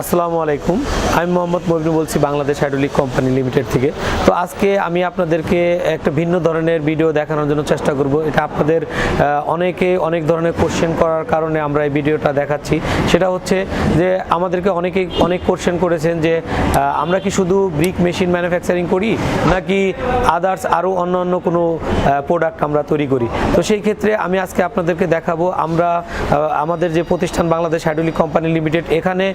আসসালামু আলাইকুম। আমি মোহাম্মদ মবিন বলছি বাংলাদেশ হাইড্রোলিক কোম্পানি লিমিটেড থেকে। তো আজকে আমি আপনাদেরকে একটা ভিন্ন ধরনের ভিডিও দেখানোর জন্য চেষ্টা করব। এটা আপনাদের অনেকে অনেক ধরনের কোশ্চেন করার কারণে আমরা এই ভিডিওটা দেখাচ্ছি। সেটা হচ্ছে যে আমাদেরকে অনেকেই অনেক কোশ্চেন করেছেন যে আমরা কি শুধু ব্রিক মেশিন ম্যানুফ্যাকচারিং করি, নাকি আদার্স আরও অন্য অন্য কোনো প্রোডাক্ট আমরা তৈরি করি? তো সেই ক্ষেত্রে আমি আজকে আপনাদেরকে দেখাবো, আমরা আমাদের যে প্রতিষ্ঠান বাংলাদেশ হাইড্রোলিক কোম্পানি লিমিটেড, এখানে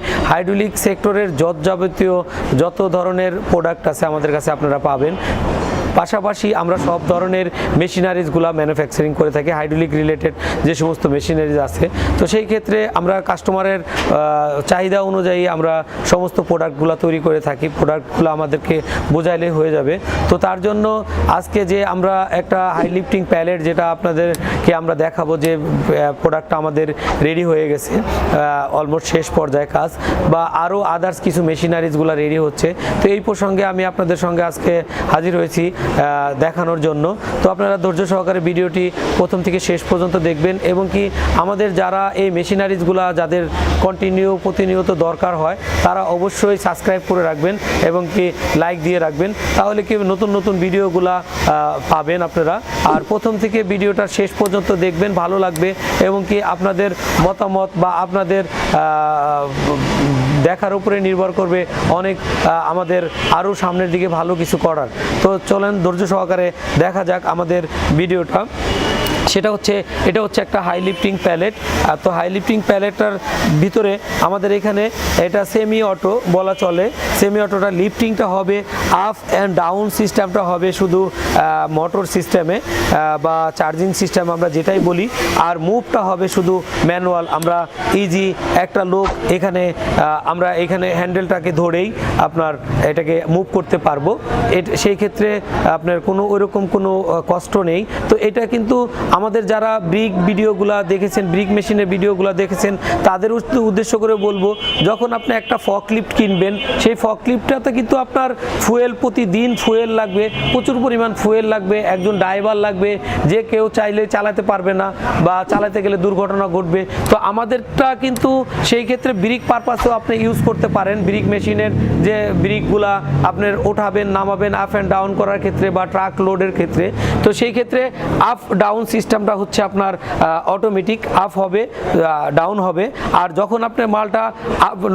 হাইড্রোলিক সেক্টরের যত যাবতীয় যত ধরনের প্রোডাক্ট আছে আমাদের কাছে আপনারা পাবেন। পাশাপাশি আমরা সব ধরনের মেশিনারিজগুলো ম্যানুফ্যাকচারিং করে থাকি হাইড্রোলিক রিলেটেড যে সমস্ত মেশিনারিজ আছে। তো সেই ক্ষেত্রে আমরা কাস্টমারের চাহিদা অনুযায়ী আমরা সমস্ত প্রোডাক্টগুলো তৈরি করে থাকি। প্রোডাক্টগুলো আমাদেরকে বোঝাইলে হয়ে যাবে। তো তার জন্য আজকে যে আমরা একটা হাই লিফটিং প্যালেট যেটা আপনাদেরকে আমরা দেখাবো যে প্রোডাক্টটা আমাদের রেডি হয়ে গেছে অলমোস্ট শেষ পর্যায়ে কাজ, বা আরও আদার্স কিছু মেশিনারিজগুলো রেডি হচ্ছে। তো এই প্রসঙ্গে আমি আপনাদের সঙ্গে আজকে হাজির হয়েছি। দেখানোর জন্য। তো আপনারা ধৈর্য সহকারে ভিডিওটি প্রথম থেকে শেষ পর্যন্ত দেখবেন এবং কি আমাদের যারা এই মেশিনারিজগুলো যাদের কন্টিনিউ প্রতিনিয়ত দরকার হয়, তারা অবশ্যই সাবস্ক্রাইব করে রাখবেন এবং কি লাইক দিয়ে রাখবেন। তাহলে কি নতুন নতুন ভিডিওগুলা পাবেন আপনারা। আর প্রথম থেকে ভিডিওটা শেষ পর্যন্ত দেখবেন, ভালো লাগবে এবং কি আপনাদের মতামত বা আপনাদের দেখার উপরে নির্ভর করবে অনেক আমাদের আরও সামনের দিকে ভালো কিছু করার। তো চলেন ধৈর্য সহকারে দেখা যাক আমাদের ভিডিওটা। সেটা হচ্ছে, এটা হচ্ছে একটা হাই লিফটিং প্যালেট আর তো হাই লিফটিং প্যালেটটার ভিতরে আমাদের এখানে এটা সেমি অটো বলা চলে। সেমি অটোটা লিফটিংটা হবে আপ অ্যান্ড ডাউন সিস্টেমটা হবে শুধু মোটর সিস্টেমে বা চার্জিং সিস্টেম আমরা যেটাই বলি। আর মুভটা হবে শুধু ম্যানুয়াল আমরা ইজি একটা লোক এখানে আমরা এখানে হ্যান্ডেলটাকে ধরেই আপনার এটাকে মুভ করতে পারব। সেই ক্ষেত্রে আপনার কোনো ওইরকম কোনো কষ্ট নেই। তো এটা কিন্তু আমাদের যারা ব্রিক ভিডিওগুলা দেখেছেন, ব্রিক মেশিনের ভিডিওগুলো দেখেছেন, তাদের উদ্দেশ্য করে বলব, যখন আপনি একটা ফকলিফট কিনবেন, সেই ফকলিফটটাতে কিন্তু আপনার ফুয়েল প্রতিদিন ফুয়েল লাগবে, প্রচুর পরিমাণ ফুয়েল লাগবে, একজন ড্রাইভার লাগবে, যে কেউ চাইলে চালাতে পারবে না বা চালাতে গেলে দুর্ঘটনা ঘটবে। তো আমাদেরটা কিন্তু সেই ক্ষেত্রে ব্রিক পারপাসেও আপনি ইউজ করতে পারেন। ব্রিক মেশিনের যে ব্রিকগুলা আপনার ওঠাবেন, নামাবেন আপ অ্যান্ড ডাউন করার ক্ষেত্রে বা ট্রাক লোডের ক্ষেত্রে। তো সেই ক্ষেত্রে আপ ডাউন সিস্টেমটা হচ্ছে আপনার অটোমেটিক আপ হবে ডাউন হবে। আর যখন আপনি মালটা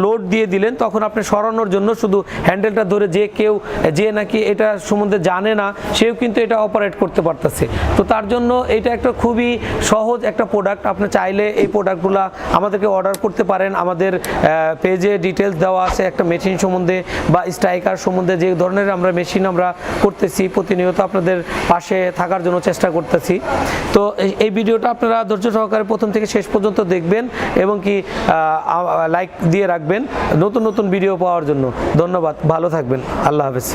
লোড দিয়ে দিলেন, তখন আপনি সরানোর জন্য শুধু হ্যান্ডেলটা ধরে যে কেউ, যে নাকি এটা সম্বন্ধে জানে না, সেও কিন্তু এটা অপারেট করতে পারতেছে। তো তার জন্য এটা একটা খুবই সহজ একটা প্রোডাক্ট আপনি চাইলে এই প্রোডাক্টগুলো আমাদেরকে অর্ডার করতে পারেন। আমাদের পেজে ডিটেলস দেওয়া আছে একটা মেশিন সম্বন্ধে বা স্ট্রাইকার সম্বন্ধে। যে ধরনের আমরা মেশিন আমরা করতেছি, প্রতিনিয়ত আপনাদের পাশে থাকার জন্য চেষ্টা করতেছি। তো এই- এই ভিডিওটা আপনারা ধৈর্য সহকারে প্রথম থেকে শেষ পর্যন্ত দেখবেন এবং কি লাইক দিয়ে রাখবেন নতুন নতুন ভিডিও পাওয়ার জন্য। ধন্যবাদ, ভালো থাকবেন। আল্লাহ হাফেজ।